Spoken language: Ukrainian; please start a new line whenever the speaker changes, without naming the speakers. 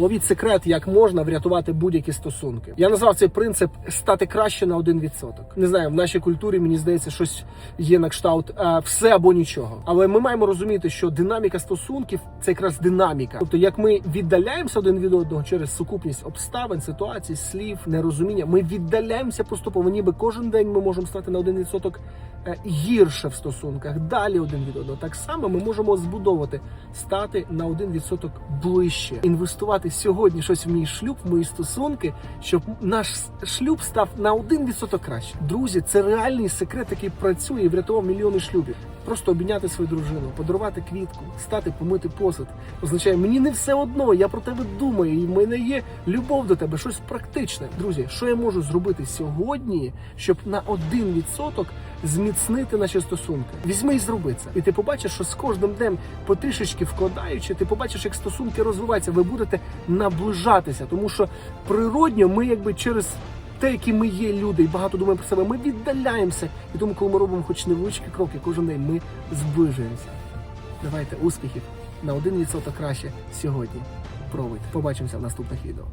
Ловіть секрет, як можна врятувати будь-які стосунки. Я назвав цей принцип стати краще на 1%. Не знаю, в нашій культурі мені здається, щось є на кшталт а, все або нічого. Але ми маємо розуміти, що динаміка стосунків це якраз динаміка. Тобто, як ми віддаляємося один від одного через сукупність обставин, ситуацій, слів, нерозуміння, ми віддаляємося поступово. Ніби кожен день ми можемо стати на 1% е, гірше в стосунках, далі один від одного. Так само ми можемо збудовувати, стати на 1% ближче, інвестувати сьогодні щось в мій шлюб, в мої стосунки, щоб наш шлюб став на 1% краще. Друзі, це реальний секрет, який працює і врятував мільйони шлюбів. Просто обійняти свою дружину, подарувати квітку, стати помити посуд. Означає, мені не все одно, я про тебе думаю, і в мене є любов до тебе, щось практичне. Друзі, що я можу зробити сьогодні, щоб на 1% зміцнити наші стосунки? Візьми і зроби це. І ти побачиш, що з кожним днем потрішечки вкладаючи, ти побачиш, як стосунки розвиваються, ви будете наближатися, тому що природньо ми якби через. Те, які ми є люди, і багато думаємо про себе, ми віддаляємося. І тому, коли ми робимо хоч невеличкі кроки, кожен день ми зближуємося. Давайте успіхів на 1% краще сьогодні. Пробуйте. Побачимося в наступних відео.